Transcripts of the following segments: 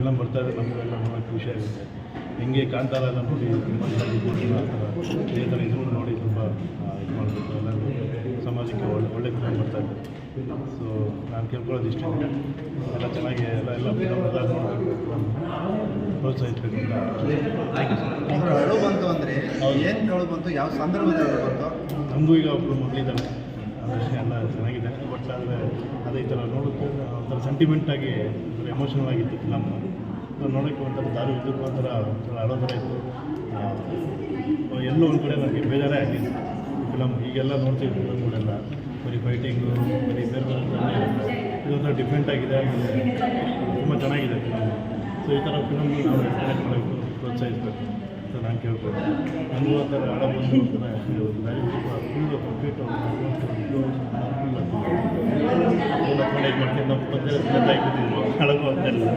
Film ಬರ್ತಾ ಇದೆ ನಮಗೆಲ್ಲ ನೋಡೋಕ್ಕೆ ಖುಷಿ ಆಗುತ್ತೆ. ಹೆಂಗೆ ಕಾಂತಾರ ಎಲ್ಲ ನೋಡಿ ಇದೇ ಥರ ಇದನ್ನು ನೋಡಿ ತುಂಬ ಇದು ಮಾಡಬೇಕು. ಎಲ್ಲರೂ ಸಮಾಜಕ್ಕೆ ಒಳ್ಳೆ ಒಳ್ಳೆ ಕೆಲಸ ಬರ್ತಾ ಇದೆ. ಸೊ ನಾನು ಕೇಳ್ಕೊಳ್ಳೋದು ಇಷ್ಟ. ಎಲ್ಲ ಚೆನ್ನಾಗಿ ಎಲ್ಲ ಎಲ್ಲ ಫಿಲಮ್ ಎಲ್ಲ ನೋಡಬೇಕು ಪ್ರೋತ್ಸಾಹಿಸಬೇಕು ಅಂತ ಅಳು ಬಂತು ಅಂದರೆ ಏನು ಅಳು ಬಂತು? ಯಾವ ಸಂದರ್ಭದಲ್ಲಿ ಬಂತು? ನಮಗೂ ಈಗ ಒಬ್ಬರು ಮಗಳಿದ್ದಾನೆ ಅದಕ್ಕೆ ಎಲ್ಲ ಚೆನ್ನಾಗಿದೆ. ಬಟ್ ಆದರೆ ಅದೇ ಥರ ನೋಡೋಕ್ಕೆ ಒಂಥರ ಸೆಂಟಿಮೆಂಟಾಗಿ ಒಂಥರ ಎಮೋಷನಲ್ ಆಗಿತ್ತು ಫಿಲಮ್ ನೋಡೋಕ್ಕೆ ಒಂಥರ ದಾರಿ ಇದ್ದು ಒಂಥರ ಒಂಥರ ಅಳೋ ಥರ ಇತ್ತು ಎಲ್ಲೋ ಒಂದು ಕಡೆ ನನಗೆ ಬೇಜಾರೇ ಆಗಿತ್ತು ಫಿಲಮ್ ಈಗೆಲ್ಲ ನೋಡ್ತೀವಿ ಫಿಲಮ್ಗಳೆಲ್ಲ ಬರೀ ಫೈಟಿಂಗು ಬರೀ ಬೇರೆ ಬೇರೆ ಇದೊಂಥರ ಡಿಫ್ರೆಂಟ್ ಆಗಿದೆ. ತುಂಬ ಚೆನ್ನಾಗಿದೆ ಫಿಲಮ್ ಸೊ ಈ ಥರ ಫಿಲಮ್ ನಾವು ಎಕ್ಸ್ಪೆಕ್ಟ್ ಮಾಡಬೇಕು, ಪ್ರೋತ್ಸಾಹಿಸಬೇಕು ಅಂತ ನಾನು ಕೇಳ್ಬೋದು ನನಗೂ ಆ ಥರ ಬಂದು ಒಂಥರ ಫುಲ್ಲು ಕಂಪ್ಲೀಟ್ ಇದು ಮಾಡ್ತೀನಿ ನಾವು ಮತ್ತೆ ಸ್ಮೆಲ್ ಆಗಿಬಿಟ್ಟಿದ್ವಿ ಹಳಗು ಅಂತ ಇಲ್ಲ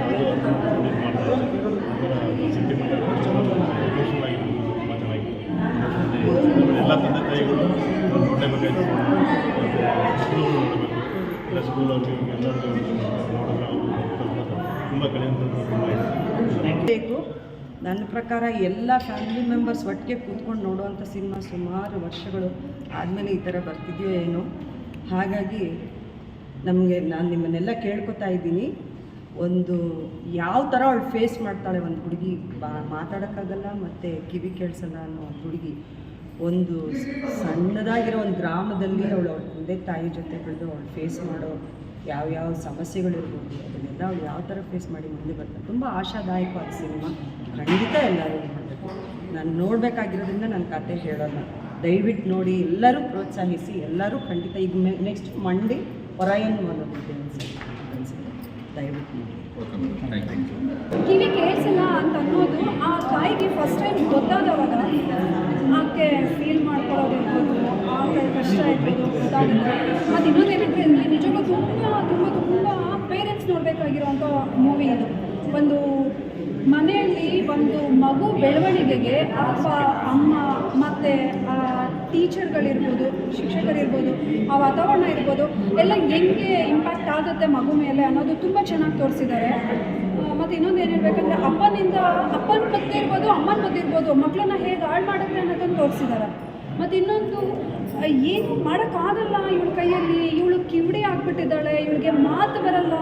ಅದು ಅದು ಇದು ಮಾಡ್ತಾ ಇದ್ದೆ ಒಂಥರ ಸೆಂಟಿಮೆಂಟ್ ತುಂಬ ಎಲ್ಲ ತಂದೆ ತಾಯಿಗಳು ಸ್ಕೂಲ್ ನೋಡಬೇಕು ಎಲ್ಲ ಸ್ಕೂಲಲ್ಲಿ ಎಲ್ಲರೂ ತುಂಬ ಕಡೆಯಿಂದ ತುಂಬ ನನ್ನ ಪ್ರಕಾರ ಎಲ್ಲ ಫ್ಯಾಮಿಲಿ ಮೆಂಬರ್ಸ್ ಒಟ್ಟಿಗೆ ಕೂತ್ಕೊಂಡು ನೋಡುವಂಥ ಸಿನಿಮಾ ಸುಮಾರು ವರ್ಷಗಳು ಆದಮೇಲೆ ಈ ಥರ ಬರ್ತಿದೆಯೋ ಏನೋ. ಹಾಗಾಗಿ ನಮಗೆ ನಾನು ನಿಮ್ಮನ್ನೆಲ್ಲ ಕೇಳ್ಕೊತಾ ಇದ್ದೀನಿ. ಒಂದು ಯಾವ ಥರ ಅವಳು ಫೇಸ್ ಮಾಡ್ತಾಳೆ ಒಂದು ಹುಡುಗಿ ಬಾ ಮಾತಾಡೋಕ್ಕಾಗಲ್ಲ ಮತ್ತು ಕಿವಿ ಕೇಳಿಸಲ್ಲ ಅನ್ನೋ ಒಂದು ಹುಡುಗಿ. ಒಂದು ಸಣ್ಣದಾಗಿರೋ ಒಂದು ಗ್ರಾಮದಲ್ಲಿ ಅವಳು ಅವಳ ತಂದೆ ತಾಯಿ ಜೊತೆ ಬೆಳೆದು ಅವಳು ಫೇಸ್ ಮಾಡೋ ಯಾವ್ಯಾವ ಸಮಸ್ಯೆಗಳಿರ್ಬೋದು ಅದನ್ನೆಲ್ಲ ಅವ್ರು ಯಾವ ಥರ ಫೇಸ್ ಮಾಡಿ ಮುಂದೆ ಬರ್ತಾರೆ. ತುಂಬ ಆಶಾದಾಯಕವಾದ ಸಿನಿಮಾ. ಖಂಡಿತ ಎಲ್ಲರೂ ನೋಡಬೇಕು. ನಾನು ನೋಡಬೇಕಾಗಿರೋದ್ರಿಂದ ನನ್ನ ಕತೆ ಹೇಳೋಲ್ಲ. ದಯವಿಟ್ಟು ನೋಡಿ ಎಲ್ಲರೂ ಪ್ರೋತ್ಸಾಹಿಸಿ ಎಲ್ಲರೂ ಖಂಡಿತ ಈಗ ನೆಕ್ಸ್ಟ್ ಮಂಡಿ ಹೊರಾಯನ್ ಮಾಡೋದು ಅನ್ಸುತ್ತೆ ದಯವಿಟ್ಟು ನೋಡಿ. ಕಿವಿ ಕೇಳಿಸಿಲ್ಲ ಅಂತ ಅನ್ನೋದು ಆ ತಾಯಿಗೆ ಫಸ್ಟ್ ಟೈಮ್ ಗೊತ್ತಾದವಾಗ ಆಕೆ ಫೀಲ್ ಮಾಡ್ಕೊಳ್ಳೋದಿರ್ಬೋದು ಆ ಕಷ್ಟ ಇರ್ಬೋದು ಅದು ಇನ್ನೊಂದೇನಂದರೆ ಇಲ್ಲಿ ನಿಜವಾಗ್ಲೂ ತುಂಬ ತುಂಬ ತುಂಬ ಪೇರೆಂಟ್ಸ್ ನೋಡಬೇಕಾಗಿರೋಂಥ ಮೂವಿ ಇದು ಒಂದು ಮನೆಯಲ್ಲಿ ಒಂದು ಮಗು ಬೆಳವಣಿಗೆಗೆ ಅಪ್ಪ, ಅಮ್ಮ ಮತ್ತು ಟೀಚರ್ಗಳಿರ್ಬೋದು, ಶಿಕ್ಷಕರಿರ್ಬೋದು, ಆ ವಾತಾವರಣ ಇರ್ಬೋದು, ಎಲ್ಲ ಹೆಂಗೆ ಇಂಪ್ಯಾಕ್ಟ್ ಆಗುತ್ತೆ ಮಗು ಮೇಲೆ ಅನ್ನೋದು ತುಂಬ ಚೆನ್ನಾಗಿ ತೋರಿಸಿದ್ದಾರೆ. ಮತ್ತು ಇನ್ನೊಂದು ಏನು ಹೇಳ್ಬೇಕಂದ್ರೆ ಅಪ್ಪನಿಂದ, ಅಪ್ಪನ ಬಗ್ಗೆ ಇರ್ಬೋದು, ಅಮ್ಮನ ಬಗ್ಗೆ ಇರ್ಬೋದು ಮಕ್ಕಳನ್ನ ಹೇಗೆ ಹಾಳು ಮಾಡುತ್ತೆ ಅನ್ನೋದನ್ನು ತೋರಿಸಿದ್ದಾರೆ. ಮತ್ತು ಇನ್ನೊಂದು ಏನು ಮಾಡೋಕ್ಕಾಗಲ್ಲ ಇವಳ ಕೈಯಲ್ಲಿ, ಇವಳು ಕಿವಿಡಿ ಆಗ್ಬಿಟ್ಟಿದ್ದಾಳೆ, ಇವಳಿಗೆ ಮಾತು ಬರಲ್ಲ.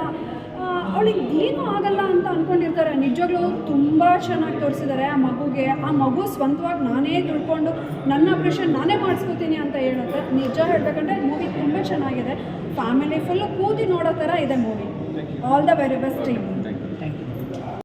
ಅವಳಿಗೆ ಏನೂ ಆಗಲ್ಲ ಅಂದ್ಕೊಂಡಿರ್ತಾರೆ ನಿಜವಾಗ್ಲೂ ತುಂಬ ಚೆನ್ನಾಗಿ ತೋರಿಸಿದ್ದಾರೆ ಆ ಮಗುಗೆ. ಆ ಮಗು ಸ್ವಂತವಾಗಿ ನಾನೇ ದುಡ್ಕೊಂಡು ನನ್ನ ಆಪ್ರೇಷನ್ ನಾನೇ ಮಾಡಿಸ್ಕೋತೀನಿ ಅಂತ ಹೇಳುತ್ತೆ. ನಿಜ ಹೇಳ್ಬೇಕಂದ್ರೆ ಮೂವಿ ತುಂಬ ಚೆನ್ನಾಗಿದೆ. ಫ್ಯಾಮಿಲಿ ಫುಲ್ಲು ಕೂತಿ ನೋಡೋ ಥರ ಇದೆ movie all the very best team